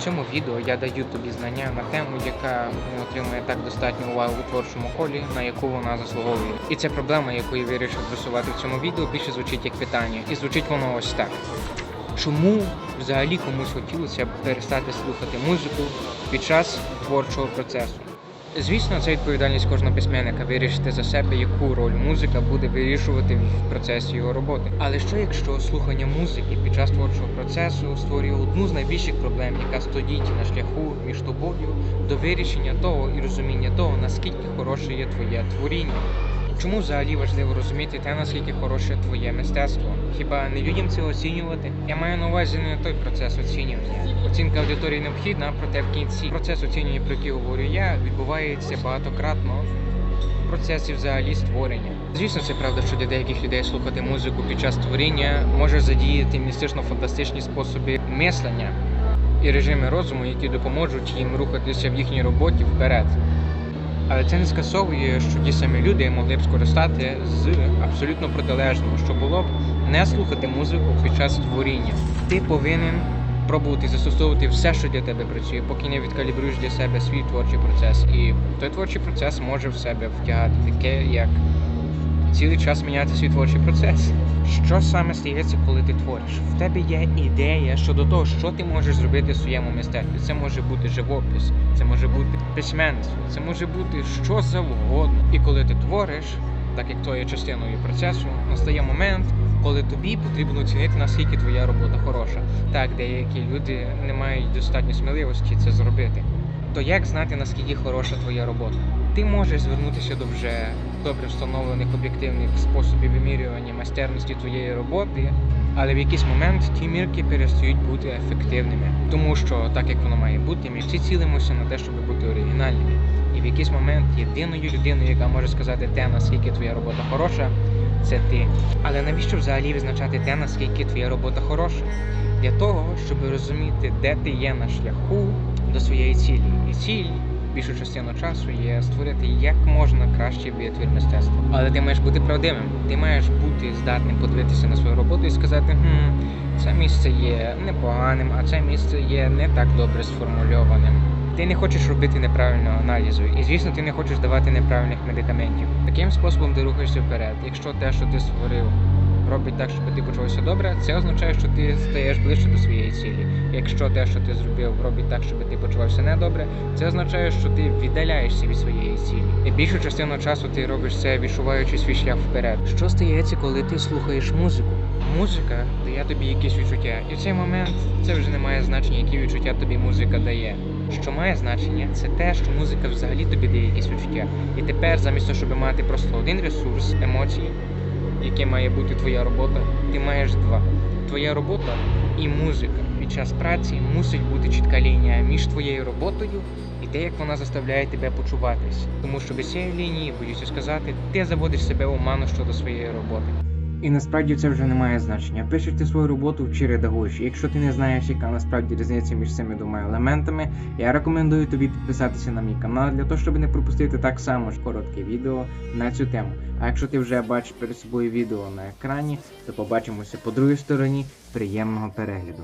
В цьому відео я даю тобі знання на тему, яка не отримує так достатньо уваги у творчому колі, на яку вона заслуговує. І це проблема, яку я вирішив просувати в цьому відео, більше звучить як питання. І звучить воно ось так. Чому взагалі комусь хотілося б перестати слухати музику під час творчого процесу? Звісно, це відповідальність кожного письменника вирішити за себе, яку роль музика буде вирішувати в процесі його роботи. Але що якщо слухання музики під час творчого процесу створює одну з найбільших проблем, яка стоїть на шляху між тобою до вирішення того і розуміння того, наскільки хороше є твоє творіння? Чому взагалі важливо розуміти те, наскільки хороше твоє мистецтво? Хіба не людям це оцінювати? Я маю на увазі не той процес оцінювання. Оцінка аудиторії необхідна, проте в кінці процес оцінювання, про який говорю я, відбувається багатократно в процесі взагалі створення. Звісно, це правда, що для деяких людей слухати музику під час творіння може задіяти містично-фантастичні способи мислення і режими розуму, які допоможуть їм рухатися в їхній роботі вперед. Але це не скасовує, що ті самі люди могли б скористати з абсолютно протилежного, що було б не слухати музику під час творіння. Ти повинен пробувати застосовувати все, що для тебе працює, поки не відкалібруєш для себе свій творчий процес. І той творчий процес може в себе втягати таке, як цілий час міняти свій творчий процес. Що саме стається, коли ти твориш? В тебе є ідея щодо того, що ти можеш зробити в своєму мистецтві. Це може бути живопис, це може бути письменство, це може бути що завгодно. І коли ти твориш, так як то є частиною процесу, настає момент, коли тобі потрібно оцінити, наскільки твоя робота хороша. Так, деякі люди не мають достатньо сміливості це зробити. То як знати, наскільки хороша твоя робота? Ти можеш звернутися до вже добре встановлених об'єктивних способів вимірювання майстерності твоєї роботи, але в якийсь момент ті мірки перестають бути ефективними, тому що так як воно має бути, ми всі цілимося на те, щоб бути оригінальними. І в якийсь момент єдиною людиною, яка може сказати те, наскільки твоя робота хороша, це ти. Але навіщо взагалі визначати те, наскільки твоя робота хороша? Для того, щоб розуміти, де ти є на шляху до своєї цілі. І ціль більшу частину часу є створити як можна кращий витвір мистецтва. Але ти маєш бути правдивим. Ти маєш бути здатним подивитися на свою роботу і сказати, хм, це місце є непоганим, а це місце є не так добре сформульованим. Ти не хочеш робити неправильного аналізу, і звісно, ти не хочеш давати неправильних медикаментів. Таким способом ти рухаєшся вперед. Якщо те, що ти створив, робить так, щоб ти почувався добре, це означає, що ти стаєш ближче до своєї цілі. Якщо те, що ти зробив, робить так, щоб ти почувався недобре, це означає, що ти віддаляєшся від своєї цілі. І більшу частину часу ти робиш це, відчуваючи свій шлях вперед. Що стається, коли ти слухаєш музику? Музика дає тобі якісь відчуття, і в цей момент це вже не має значення, які відчуття тобі музика дає. Що має значення, це те, що музика взагалі тобі дає якісь відчуття. І тепер, замість того, щоб мати просто один ресурс емоцій, яким має бути твоя робота, ти маєш два. Твоя робота і музика. Під час праці мусить бути чітка лінія між твоєю роботою і те, як вона заставляє тебе почуватись. Тому що без цієї лінії, боюся сказати, ти заводиш себе оману щодо своєї роботи. І насправді це вже не має значення. Пишеш ти свою роботу чи редагуєш. Якщо ти не знаєш, яка насправді різниця між цими двома елементами, я рекомендую тобі підписатися на мій канал для того, щоб не пропустити так само ж коротке відео на цю тему. А якщо ти вже бачиш перед собою відео на екрані, то побачимося по другій стороні. Приємного перегляду.